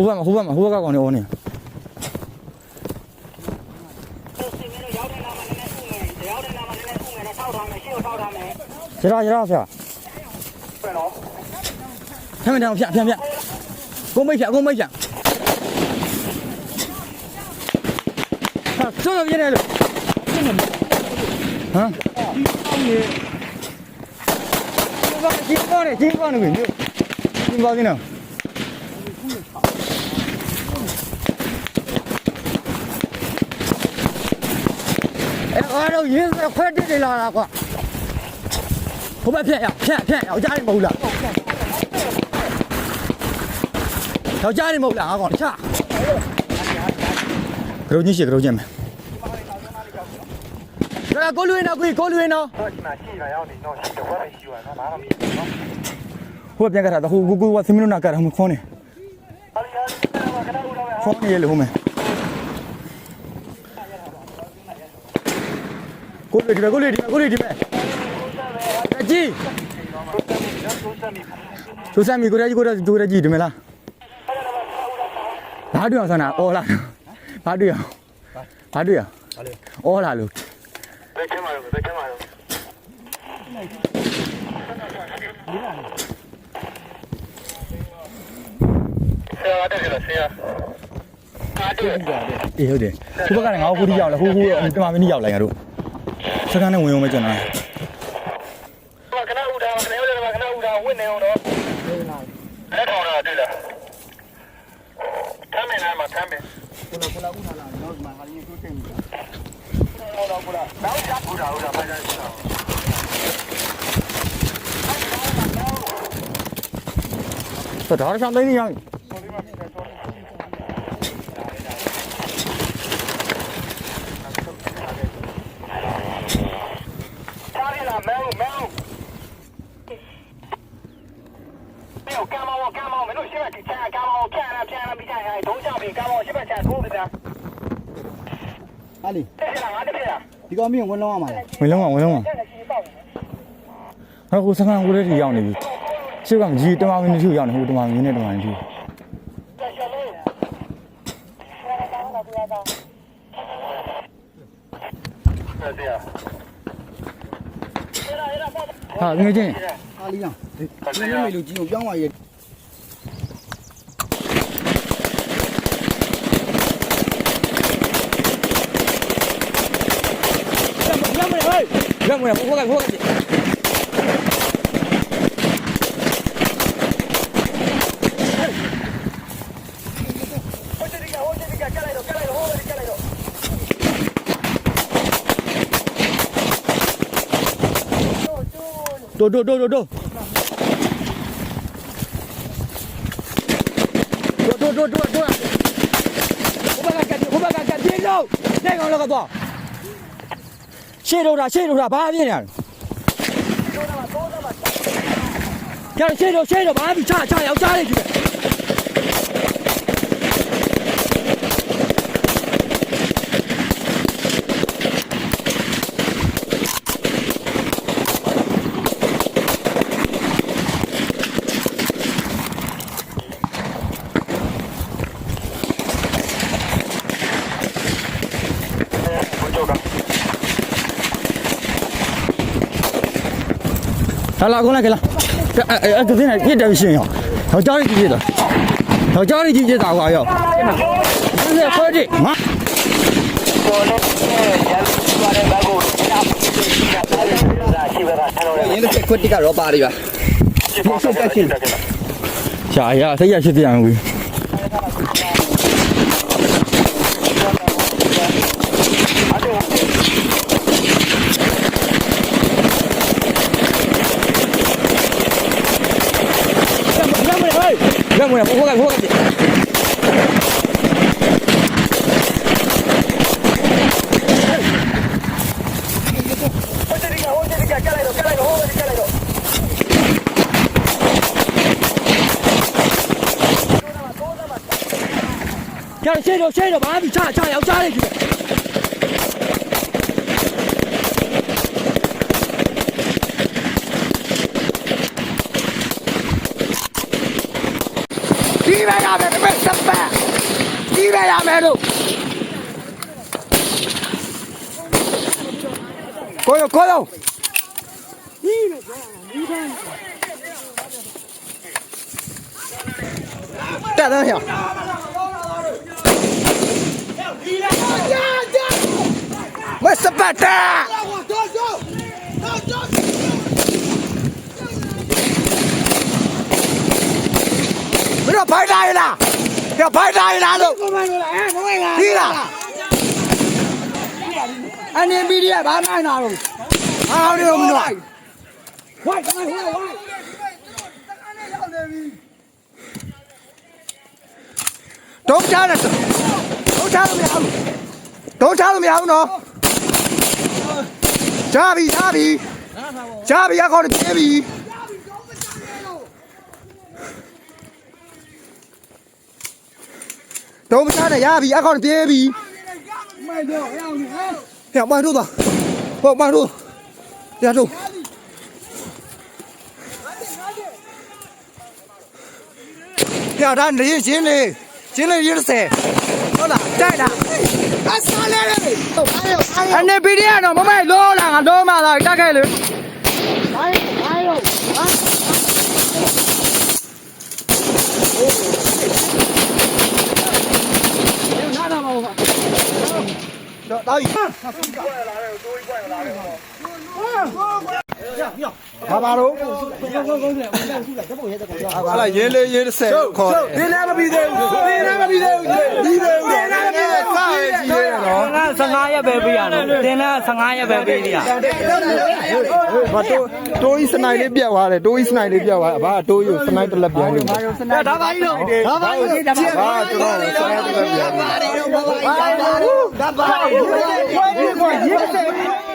ိုးဘက်မှာဟိုးဘက်မှာဟိုးဘက်ကကောင်နေအော်နေရရရဆရာဖမ်းမတောင်ဖြတ်ဖြတ်ဖြတ်ကိုမိတ်ဖြတ်ကိုမိတ်ဖြတ်ဟာသွန်ပြနေလို့ဟမ်ဒီပေါ့နေဒီပေါ့နေဒီပေါ့နေဒီပေါ့နေ အဲ့အားတော့ရင်းစခွဲတက်နေလာတာကွာဟိုဘက်ဖြတ်ရဖြတ်ဖြတ်ယောက်ျားနေမဟုတ်လားယောက်ျားနေမဟုတ်လားငါကောင်တခြားကရုံကြီးရှိကရုံကြီးမယ်ဒါကိုလူရင်းတော့ကိုကိုလူရင်းတော့တော့ဒီမှာရှေ့ကရောက်နေတော့ရှေ့တော့ပဲရှိရတော့ဘာမှမဖြစ်ဘူးနော်ဟိုပြန်ကြတာဟိုကိုကိုကသမီးတို့နာကတာဟိုခေါင်းနေဟာလီယာကတော့ခဏဦးတော့မယ်ခေါင်းနေရလေဟိုမယ် ကိုလူဒီမဲ့ကိုလူဒီမဲ့ကိုလူဒီမဲ့အကြီးစူဆမ်းမီကိုရကြီးကိုရကိုရကြီးဒီမဲ့လားဘာတွေ့အောင်ဆန္ဒအော်လားဘာတွေ့အောင်ဘာတွေ့အောင်အော်လားလို့ဘယ်ကျမလို့ဘယ်ကျမလို့ဆရာတက်ကြလားဆရာအားတူအေးဟုတ်တယ်ဟိုဘက်ကလည်းငါ့ကိုဒီရောက်လာဟိုဟိုတမမင်းရောက်လာငါတို့ စကန်နဲ့ဝင်အောင်မကျွန်တော်ခဏဦးတာခဏဦးတာခဏဦးတာဝင့်နေအောင်တော့အဲ့ထောင်တာတွေ့လားထမ်းမင်းလားမထမ်းမင်းခုနကခုနဦးတာလားတော့ဒီမှာဟာရင်သူ့တင်နေတာဟုတ်တော့ခုနနောက်ကြဘူးတာဦးတာဖိုင်တိုင်းရှိတာဆိုတော့ဒါဆောင်သိနေရအော 这边捡这边哪里？你刚没有问的话吗没弄完我弄完我看看我的是一的这个鸡机电话你手一的我都往明天都往里去好再见进里养对那没留养也もや、ほがほがで。Duduk, duduk, duduk. Duduk, duduk, duduk. Kau bakal ganti, kau bakal ganti kau. Tengoklah kau tu. ရှေ့တော့တာရှေ့တော့တာဘာပြင်းနေလဲကျန်ရှေ့တော့ရှေ့တော့ဘာပြီးချချရောက်ချလိုက်ပြီ လာလာကုန်းလိုက်လာအဲ့ဒါသိနေပြစ်တယ်ရှင်ရောဟောကြားရကြီးပြစ်တာဟောကြားရကြီးပြစ်တာကွာရောဒီလေခွဲကြည့်မပေါ်နေတယ်ရန်ပါတဲ့ဘက်ကိုရပ်ပြီးတာရှိပါလားအဲ့တော့ရင်းတဲ့ခွတ်တိကရောပါရီပါဆက်ချက်ချင်းရှာရဆက်ရရှိတဲ့အောင်ဘူး ဝင်ဖို့ကဖို့ကကျန်ရှေ့တော့ရှေ့တော့ဘာမှချချရောက်ချလိုက်ပြီ မယ်တစ်စပတ်ကြီးပဲရမယ်လို့ကိုရကိုရတက်တော့ရမစပတ်တာ မင်းတို့ဖိုက်လာရလားကြဖိုက်လာရလားလို့ဒီလားအနေမီဒီယာဘာနိုင်တာလို့ဟာဒီလိုမလို့ဝိုက်ဝိုက်ဝိုက်ဝိုက်တော့ချားတယ်တော့ချားလို့မရဘူးတော့ချားလို့မရဘူးနော်ချားပြီချားပြီချားပြီအခေါ်ပြေးပြီ တော့မချားနဲ့ရပြီအခေါ်ပြေးပြီမိုက်တော့ရအောင်ဟဲ့မိုက်တော့ဟောမိုက်တော့ရတော့ဟဲ့ဒါနေချင်းလေချင်းလေရစေဟုတ်လားတိုက်တာအစားလေအနေပီဒီယာတော့မမိုက်လောလာငါလောမလာတက်ခဲ့လေ တော့တာ ကြီးဘာပါတော့ဟာလာရေးလေးရေး30ခေါ်ဒီလည်းမပြီးသေးဘူးဒီလည်းမပြီးသေးဘူးဒီလည်းမပြီးသေးဘူးစာရေးကြီးရတော့ငါ15ရက်ပဲပေးရတယ်တင်လား15ရက်ပဲပေးရဘာတိုးတိုးဤစနိုက်လေးပြတ်သွားတယ်တိုးဤစနိုက်လေးပြတ်သွားဘာတိုးယူစနိုက်တစ်လက်ပြန်လို့ဒါပါကြီးတော့ဒါပါကြီးဒါပါကျွန်တော်စနိုက်တစ်လက်ပြန်လို့ဒါပါဒါပါရေးရေး